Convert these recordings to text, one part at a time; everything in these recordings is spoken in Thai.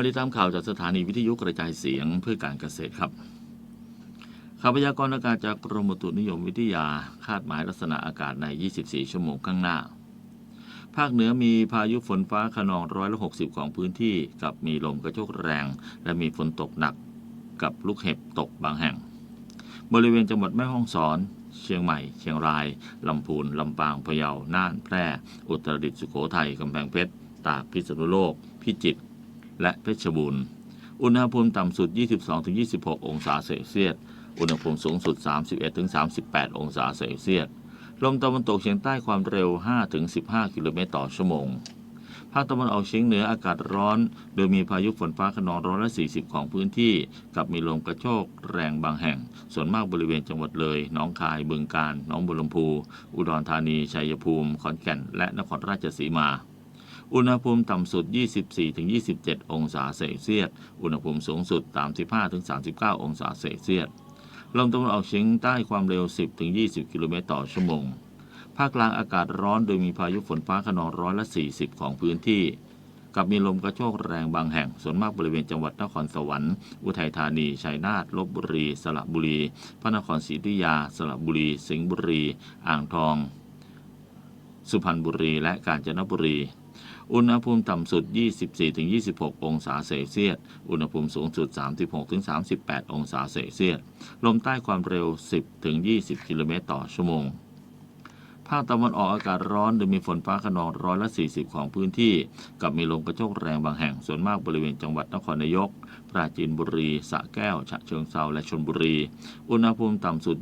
มาติดตามข่าวจากสถานีวิทยุกระจายเสียงเพื่อการเกษตรครับข่าวพยากรณ์อากาศจากกรมอุตุนิยมวิทยาคาดหมายลักษณะอากาศใน 24 ชั่วโมงข้างหน้า ภาคเหนือมีพายุฝนฟ้าขนองร้อยละ60 ของพื้นที่ กับมีลมกระโชกแรง และมีฝนตกหนัก กับลูกเห็บตกบางแห่ง บริเวณจังหวัดแม่ฮ่องสอน เชียงใหม่ เชียงราย ลำพูน ลำปาง พะเยา น่าน แพร่ อุตรดิตถ์ สุโขทัย กำแพงเพชร ตาก พิษณุโลก พิจิตร และเพชรบูรณ์ อุณหภูมิต่ำสุด 22-26 องศาเซลเซียส อุณหภูมิสูงสุด 31-38 องศาเซลเซียส ลมตะวันตกเฉียงใต้ความเร็ว 5-15 กิโลเมตรต่อชั่วโมง ภาคตะวันออกเฉียงเหนืออากาศร้อน โดยมีพายุฝนฟ้าขนองร้อยละ 40 ของพื้นที่ กับมีลมกระโชกแรงบางแห่ง ส่วนมากบริเวณจังหวัดเลย หนองคาย บึงกาฬ หนองบัวลำพู อุดรธานี ชัยภูมิ ขอนแก่น และนครราชสีมา อุณหภูมิต่ำสุด 24-27 องศาเซลเซียส อุณหภูมิสูงสุด 35-39 องศาเซลเซียส ลมตะวันออกเฉียงใต้ความเร็ว 10-20 กิโลเมตรต่อชั่วโมง ภาคกลางอากาศร้อนโดยมีพายุฝนฟ้าขนองร้อยละ 40 ของพื้นที่ กับมีลมกระโชกแรงบางแห่ง ส่วนมากบริเวณจังหวัดนครสวรรค์ อุทัยธานี ชัยนาท ลบบุรี สระบุรี พระนครศรีอยุธยา สระบุรี สิงห์บุรี อ่างทอง สุพรรณบุรี และกาญจนบุรี อุณหภูมิต่ำสุด 24-26 องศาเซลเซียส อุณหภูมิสูงสุด 36-38 องศาเซลเซียส ลมใต้ความเร็ว 10-20 กิโลเมตรต่อชั่วโมง ภาคตะวันออกอากาศร้อนโดยมีฝนฟ้าขนองร้อยละ 40 ของพื้นที่ กับมีลมกระโชกแรงบางแห่งส่วนมากบริเวณจังหวัดนครนายก ปราจีนบุรี สระแก้ว ฉะเชิงเทราและชลบุรี อุณหภูมิต่ำสุด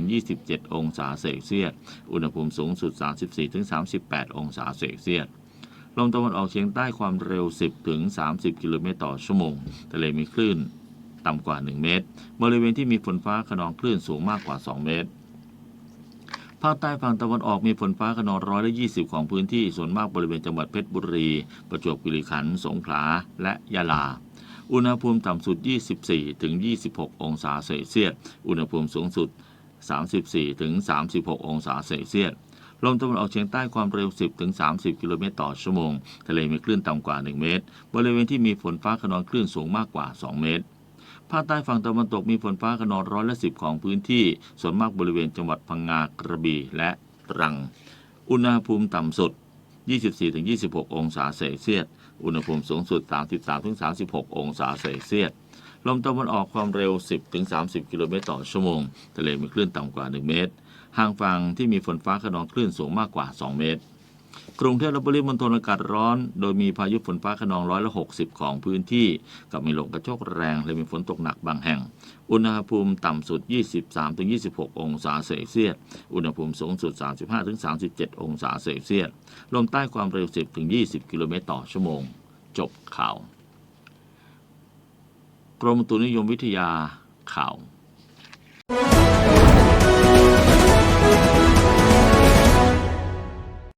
24-27 องศาเซลเซียส อุณหภูมิสูงสุด 34-38 องศาเซลเซียส ลมตะวันออกเฉียงใต้ความเร็ว 10 ถึง 30 กิโลเมตรต่อชั่วโมง ทะเลมีคลื่นต่ำกว่า 1 เมตร บริเวณที่มีฝนฟ้าขนองคลื่นสูงมากกว่า 2 เมตร ภาคใต้ฝั่งตะวันออกมีฝนฟ้าขนองร้อยละ20ของพื้นที่ ส่วนมากบริเวณจังหวัดเพชรบุรี ประจวบคีรีขันธ์ สงขลา และยะลา อุณหภูมิต่ำสุด 24 ถึง 26 องศาเซลเซียส อุณหภูมิสูงสุด 34 ถึง 36 องศาเซลเซียส ลมตะวันออกเฉียงใต้ความเร็ว 10-30 กิโลเมตรต่อชั่วโมง ทะเลมีคลื่นต่ำกว่า 1 เมตร บริเวณที่มีฝนฟ้าขนองคลื่นสูงมากกว่า 2 เมตร ภาคใต้ฝั่งตะวันตกมีฝนฟ้าขนองร้อยละสิบของพื้นที่ ส่วนมากบริเวณจังหวัดพังงากระบี่และตรัง อุณหภูมิต่ำสุด 24-26 องศาเซลเซียส อุณหภูมิสูงสุด 33-36 องศาเซลเซียสลมตะวันออกความเร็ว 10-30 กิโลเมตรต่อชั่วโมง ทะเลมีคลื่นต่ำกว่า 1 เมตร ห่างฝั่งที่มีฝนฟ้าขนองคลื่นสูงมากกว่า 2 เมตร กรุงเทพและปริมณฑลอากาศร้อน โดยมีพายุฝนฟ้าขนองร้อยละ 60 ของพื้นที่ กับมีลมกระโชกแรงและมีฝนตกหนักบางแห่ง อุณหภูมิต่ำสุด 23-26 องศาเซลเซียส อุณหภูมิสูงสุด 35-37 องศาเซลเซียส ลมใต้ความเร็ว 10-20 กิโลเมตรต่อชั่วโมง จบข่าว กรมตุนิยมวิทยาข่าว